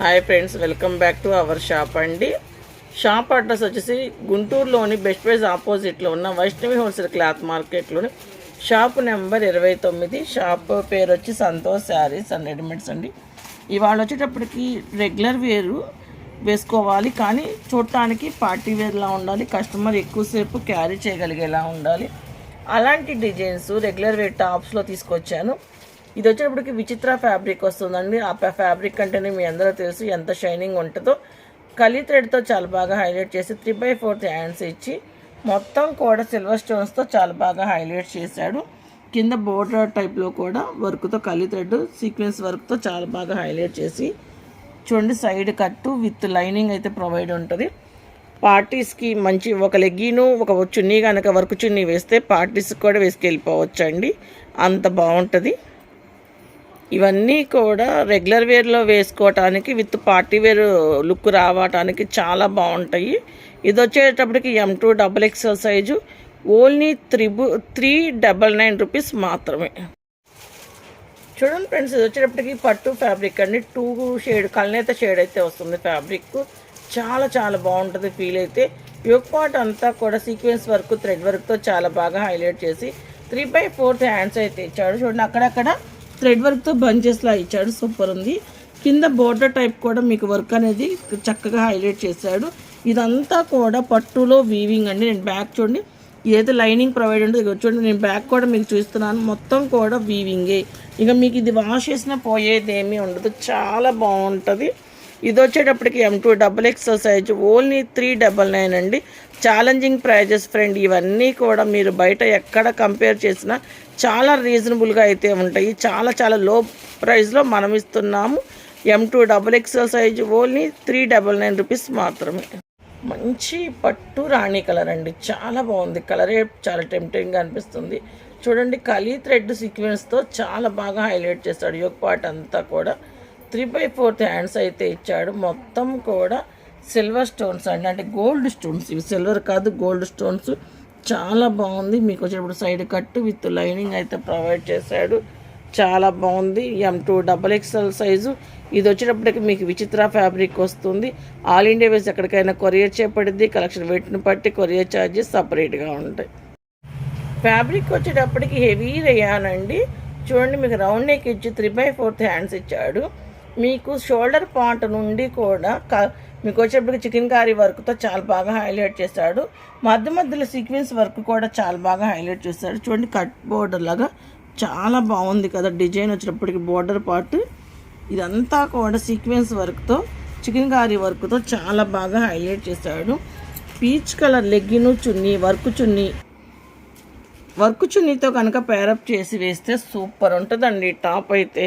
Hi friends welcome back to our shop అండి. Shop address వచ్చేసి గుంటూరులోని బెస్ట్ ప్రైజ్ ఆపోజిట్లో ఉన్న వైష్ణవి హోల్సేల్ క్లాత్ మార్కెట్లోని షాప్ నెంబర్ ఇరవై తొమ్మిది. షాప్ పేరు వచ్చి సంతోష్ శారీస్ అండ్ రెడీమేడ్స్ అండి. ఇవాళ వచ్చేటప్పటికి రెగ్యులర్ వేరు వేసుకోవాలి కానీ చూడటానికి పార్టీ వేర్లా ఉండాలి కస్టమర్ ఎక్కువసేపు క్యారీ చేయగలిగేలా ఉండాలి. అలాంటి డిజైన్స్ రెగ్యులర్ వేర్ టాప్స్లో తీసుకొచ్చాను. ఇది వచ్చేటప్పటికి విచిత్ర ఫ్యాబ్రిక్ వస్తుందండి. ఆ ఫ్యాబ్రిక్ అంటేనే మీ అందరూ తెలుసు ఎంత షైనింగ్ ఉంటుందో. కలీ థ్రెడ్తో చాలా బాగా హైలైట్ చేసి త్రీ బై ఫోర్త్ హ్యాండ్స్ ఇచ్చి మొత్తం కూడా సిల్వర్ స్టోన్స్తో చాలా బాగా హైలైట్ చేశాడు. కింద బోర్డర్ టైప్లో కూడా వర్క్తో కలీ థ్రెడ్ సీక్వెన్స్ వర్క్తో చాలా బాగా హైలైట్ చేసి చూడండి సైడ్ కట్టు విత్ లైనింగ్ అయితే ప్రొవైడ్ ఉంటుంది. పార్టీస్కి మంచి ఒక లెగ్గీను ఒక చున్నీ కనుక వర్క్ చున్నీ వేస్తే పార్టీస్కి కూడా వేసుకెళ్ళిపోవచ్చు అండి అంత బాగుంటుంది. ఇవన్నీ కూడా రెగ్యులర్ వేర్లో వేసుకోవటానికి విత్ పార్టీ వేర్ లుక్ రావటానికి చాలా బాగుంటాయి. ఇది వచ్చేటప్పటికి M to double XL size only త్రిబు three double nine rupees మాత్రమే. చూడండి ఫ్రెండ్స్ ఇది వచ్చేటప్పటికి పట్టు ఫ్యాబ్రిక్ అండి. టూ షేడ్ కల్నేత షేడ్ అయితే వస్తుంది ఫ్యాబ్రిక్ చాలా చాలా బాగుంటుంది ఫీల్ అయితే. యోగ్ పార్ట్ అంతా కూడా సీక్వెన్స్ వర్క్ థ్రెడ్ వర్క్తో చాలా బాగా హైలైట్ చేసి త్రీ బై ఫోర్త్ హ్యాండ్స్ అయితే ఇచ్చాడు. చూడండి అక్కడక్కడ థ్రెడ్ వర్క్తో బంచెస్లా ఇచ్చాడు. సూపర్ ఉంది. కింద బోర్డర్ టైప్ కూడా మీకు వర్క్ అనేది చక్కగా హైలైట్ చేశాడు. ఇదంతా కూడా పట్టులో వీవింగ్ అండి. నేను బ్యాక్ చూడండి. ఏదైతే లైనింగ్ ప్రొవైడ్ ఉంటుంది చూడండి. నేను బ్యాక్ కూడా మీకు చూస్తున్నాను. మొత్తం కూడా వీవింగే. ఇక మీకు ఇది వాష్ చేసిన పోయేది ఏమీ ఉండదు. చాలా బాగుంటుంది. ఇది వచ్చేటప్పటికి M to double X size only three double nine అండి. ఛాలెంజింగ్ ప్రైజెస్ ఫ్రెండ్ ఇవన్నీ కూడా మీరు బయట ఎక్కడ కంపేర్ చేసినా చాలా రీజనబుల్గా అయితే ఉంటాయి. చాలా చాలా లో ప్రైస్లో మనం ఇస్తున్నాము. M to double XL size only three double nine rupees మాత్రమే. మంచి పట్టు రాణి కలర్ అండి. చాలా బాగుంది. కలరే చాలా టెంప్టింగ్గా అనిపిస్తుంది. చూడండి కలీ థ్రెడ్ సీక్వెన్స్తో చాలా బాగా హైలైట్ చేస్తాడు. యోగ పార్ట్ అంతా కూడా త్రీ బై ఫోర్త్ హ్యాండ్స్ అయితే ఇచ్చాడు. మొత్తం కూడా సిల్వర్ స్టోన్స్ అండి. అంటే గోల్డ్ స్టోన్స్. ఇవి సిల్వర్ కాదు గోల్డ్ స్టోన్స్. చాలా బాగుంది. మీకు వచ్చేటప్పుడు సైడ్ కట్ విత్ లైనింగ్ అయితే ప్రొవైడ్ చేశాడు. చాలా బాగుంది. M to double XL size ఇది వచ్చేటప్పటికి మీకు విచిత్ర ఫ్యాబ్రిక్ వస్తుంది. ఆల్ ఇండియా వేస్ ఎక్కడికైనా కొరియర్ చేపడింది. కలెక్షన్ వెయిట్ని బట్టి కొరియర్ ఛార్జెస్ సపరేట్గా ఉంటాయి. ఫ్యాబ్రిక్ వచ్చేటప్పటికి హెవీ రేయానండి చూడండి మీకు రౌండ్ నెక్ ఇచ్చి త్రీ బై ఫోర్త్ హ్యాండ్స్ ఇచ్చాడు. మీకు షోల్డర్ పార్ట్ నుండి కూడా క మీకు వచ్చేప్పటికి చికెన్ కారీ వర్క్తో చాలా బాగా హైలైట్ చేశాడు. మధ్య మధ్యలో సీక్వెన్స్ వర్క్ కూడా చాలా బాగా హైలైట్ చేశాడు. చూడండి కట్ బోర్డర్ లాగా చాలా బాగుంది కదా డిజైన్ వచ్చినప్పటికి బోర్డర్ పార్ట్. ఇదంతా కూడా సీక్వెన్స్ వర్క్తో చికెన్ కారీ వర్క్తో చాలా బాగా హైలైట్ చేశాడు. Peach colour legging chunni work chunni work చున్నీతో కనుక పేరప్ చేసి వేస్తే సూపర్ ఉంటుందండి. టాప్ అయితే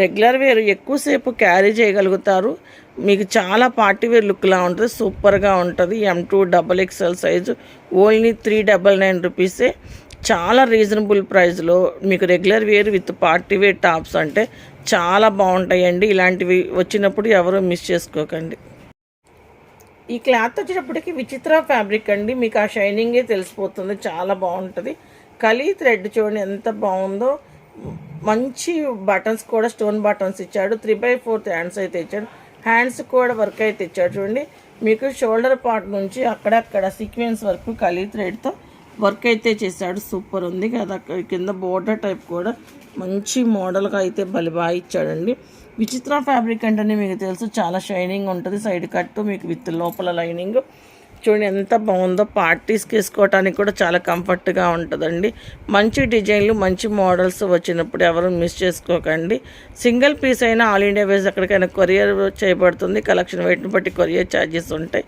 రెగ్యులర్ వేర్ ఎక్కువసేపు క్యారీ చేయగలుగుతారు. మీకు చాలా పార్టీ వేర్ లుక్లా ఉంటుంది. సూపర్గా ఉంటుంది. M to double XL size only three double nine రూపీసే చాలా రీజనబుల్ ప్రైస్లో మీకు regular wear with party wear tops అంటే చాలా బాగుంటాయండి. ఇలాంటివి వచ్చినప్పుడు ఎవరు మిస్ చేసుకోకండి. ఈ క్లాత్ వచ్చేటప్పటికి విచిత్ర ఫ్యాబ్రిక్ అండి. మీకు ఆ షైనింగే తెలిసిపోతుంది. చాలా బాగుంటుంది. కలీ థ్రెడ్ చూడండి ఎంత బాగుందో. మంచి బటన్స్ కూడా స్టోన్ బటన్స్ ఇచ్చాడు. త్రీ బై ఫోర్త్ హ్యాండ్స్ అయితే ఇచ్చాడు. హ్యాండ్స్ కూడా వర్క్ అయితే ఇచ్చాడు చూడండి. మీకు షోల్డర్ పార్ట్ నుంచి అక్కడక్కడ సీక్వెన్స్ వర్క్ కలీ థ్రెడ్తో వర్క్ అయితే చేశాడు. సూపర్ ఉంది. కదా కింద బోర్డర్ టైప్ కూడా మంచి మోడల్గా అయితే బలి బాగా ఇచ్చాడండి. విచిత్ర ఫ్యాబ్రిక్ అంటేనే మీకు తెలుసు చాలా షైనింగ్ ఉంటుంది. సైడ్ కట్ మీకు విత్ లోపల లైనింగ్ చూడండి ఎంత బాగుందో పార్టీస్కి వేసుకోవటానికి కూడా చాలా కంఫర్ట్గా ఉంటుందండి. మంచి డిజైన్లు మంచి మోడల్స్ వచ్చినప్పుడు ఎవరు మిస్ చేసుకోకండి. సింగిల్ పీస్ అయినా ఆల్ ఇండియా వేస్ ఎక్కడికైనా కొరియర్ చేయబడుతుంది. కలెక్షన్ వెయిట్ని బట్టి కొరియర్ ఛార్జెస్ ఉంటాయి.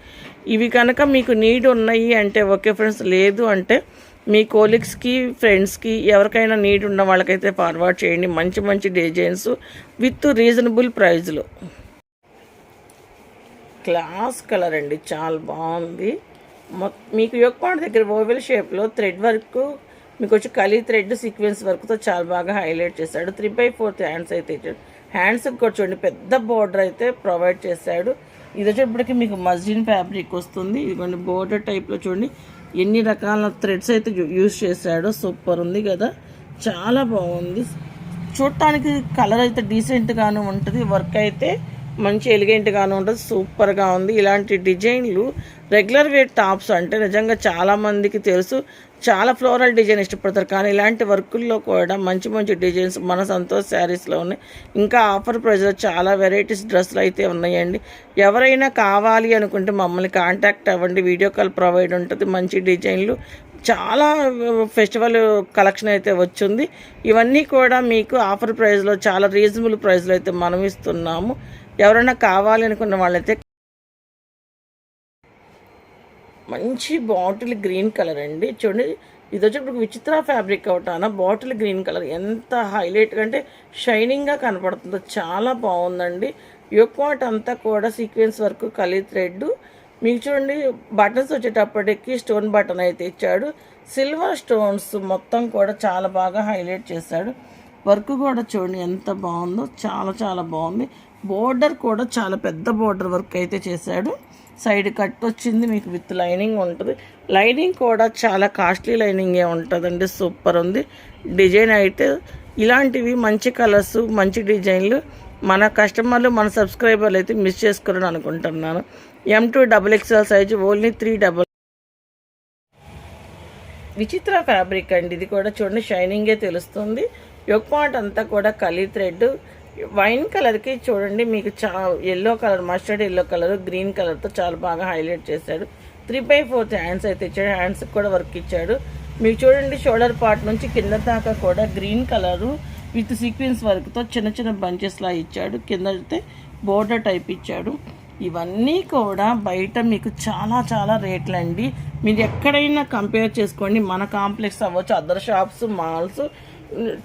ఇవి కనుక మీకు నీడ్ ఉన్నాయి అంటే ఓకే ఫ్రెండ్స్ లేదు అంటే మీ కోలీగ్స్కి ఫ్రెండ్స్కి ఎవరికైనా నీడ్ ఉన్న వాళ్ళకైతే ఫార్వర్డ్ చేయండి. మంచి మంచి డిజైన్స్ విత్ రీజనబుల్ ప్రైజ్లో క్లాస్ కలర్ అండి. చాలా బాగుంది. మొ మీకు యొక్కపాడు దగ్గర ఓవెల్ షేప్లో థ్రెడ్ వర్క్ మీకు వచ్చి కలీ థ్రెడ్ సీక్వెన్స్ వర్క్తో చాలా బాగా హైలైట్ చేశాడు. త్రీ బై ఫోర్త్ హ్యాండ్స్ అయితే ఇచ్చాడు. హ్యాండ్స్కి కూడా చూడండి పెద్ద బోర్డర్ అయితే ప్రొవైడ్ చేశాడు. ఇది వచ్చేటప్పటికి మీకు మస్జిన్ ఫ్యాబ్రిక్ వస్తుంది. ఇదిగోండి బోర్డర్ టైప్లో చూడండి ఎన్ని రకాల థ్రెడ్స్ అయితే యూజ్ చేశాడో సూపర్ ఉంది కదా. చాలా బాగుంది. చూడటానికి కలర్ అయితే డీసెంట్గాను ఉంటుంది. వర్క్ అయితే మంచి ఎలిగెంట్గాను ఉంటుంది సూపర్గా ఉంది. ఇలాంటి డిజైన్లు రెగ్యులర్ వేర్ టాప్స్ అంటే నిజంగా చాలామందికి తెలుసు. చాలా ఫ్లోరల్ డిజైన్ ఇష్టపడతారు. కానీ ఇలాంటి వర్కుల్లో కూడా మంచి మంచి డిజైన్స్ మన సంతోష్ శారీస్లో ఉన్నాయి. ఇంకా ఆఫర్ ప్రైస్లో చాలా వెరైటీస్ డ్రెస్సులు అయితే ఉన్నాయండి. ఎవరైనా కావాలి అనుకుంటే మమ్మల్ని కాంటాక్ట్ అవ్వండి. వీడియో కాల్ ప్రొవైడ్ ఉంటుంది. మంచి డిజైన్లు. చాలా uh, ఫెస్టివల్ కలెక్షన్ అయితే వచ్చింది. ఇవన్నీ కూడా మీకు ఆఫర్ ప్రైస్లో చాలా రీజనబుల్ ప్రైస్లో అయితే మనం ఇస్తున్నాము. ఎవరైనా కావాలనుకున్న వాళ్ళైతే మంచి బాటిల్ గ్రీన్ కలర్ అండి. చూడండి ఇది వచ్చేప్పుడు విచిత్ర ఫ్యాబ్రిక్ అవటాన బాటిల్ గ్రీన్ కలర్. ఎంత హైలైట్గా అంటే షైనింగ్గా కనపడుతుందో చాలా బాగుందండి. యోక్వాట్ అంతా కూడా సీక్వెన్స్ వర్క్ కలీ థ్రెడ్. మీకు చూడండి బటన్స్ వచ్చేటప్పటికి స్టోన్ బటన్ అయితే ఇచ్చాడు. సిల్వర్ స్టోన్స్ మొత్తం కూడా చాలా బాగా హైలైట్ చేశాడు. వర్క్ కూడా చూడండి ఎంత బాగుందో చాలా చాలా బాగుంది. బోర్డర్ కూడా చాలా పెద్ద బోర్డర్ వర్క్ అయితే చేశాడు. సైడ్ కట్ వచ్చింది మీకు విత్ లైనింగ్ ఉంటుంది. లైనింగ్ కూడా చాలా కాస్ట్లీ లైనింగే ఉంటుందండి సూపర్ ఉంది. డిజైన్ అయితే ఇలాంటివి మంచి కలర్స్ మంచి డిజైన్లు మన కస్టమర్లు మన సబ్స్క్రైబర్లు అయితే మిస్ చేసుకోరని అనుకుంటున్నాను. M to double XL size only three double Vichitra fabric అండి ఇది కూడా చూడండి షైనింగే తెలుస్తుంది. యొక్క పాయింట్ అంతా కూడా కలీ థ్రెడ్ వైన్ కలర్కి చూడండి మీకు చా yellow colour mustard yellow colour green కలర్తో చాలా బాగా హైలైట్ చేశాడు. త్రీ బై ఫోర్త్ హ్యాండ్స్ అయితే ఇచ్చాడు హ్యాండ్స్కి కూడా వర్క్ ఇచ్చాడు. మీకు చూడండి షోల్డర్ పార్ట్ నుంచి కింద దాకా కూడా గ్రీన్ కలరు విత్ సీక్వెన్స్ వర్క్తో చిన్న చిన్న బంచెస్లా ఇచ్చాడు. కింద అయితే బోర్డర్ టైప్ ఇచ్చాడు. ఇవన్నీ కూడా బయట మీకు చాలా చాలా రేట్లు అండి. మీరు ఎక్కడైనా కంపేర్ చేసుకోండి మన కాంప్లెక్స్ అవ్వచ్చు అదర్ షాప్స్ మాల్స్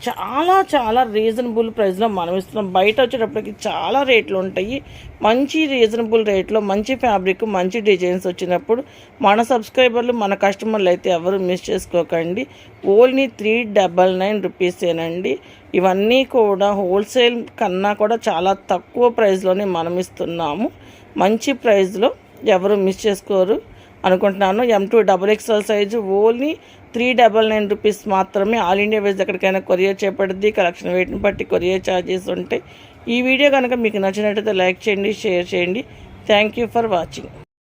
చాలా చాలా రీజనబుల్ ప్రైస్లో మనం ఇస్తున్నాం. బయట వచ్చేటప్పటికి చాలా రేట్లు ఉంటాయి. మంచి రీజనబుల్ రేట్లో మంచి ఫ్యాబ్రిక్ మంచి డిజైన్స్ వచ్చినప్పుడు మన సబ్స్క్రైబర్లు మన కస్టమర్లు అయితే ఎవరు మిస్ చేసుకోకండి. ఓన్లీ త్రీ డబల్ నైన్ రూపీసేనండి ఇవన్నీ కూడా హోల్సేల్ కన్నా కూడా చాలా తక్కువ ప్రైస్లోనే మనం ఇస్తున్నాము. మంచి ప్రైస్లో ఎవరు మిస్ చేసుకోరు. అనుకుంటున్నాను. M to double XL size only three double nine rupees మాత్రమే ఆల్ ఇండియా వేస్ ఎక్కడికైనా కొరియర్ చేపడుద్ది. కలెక్షన్ వెయిట్ని బట్టి కొరియర్ ఛార్జెస్ ఉంటాయి ఈ వీడియో కనుక మీకు నచ్చినట్టయితే లైక్ చేయండి షేర్ చేయండి. Thank you for watching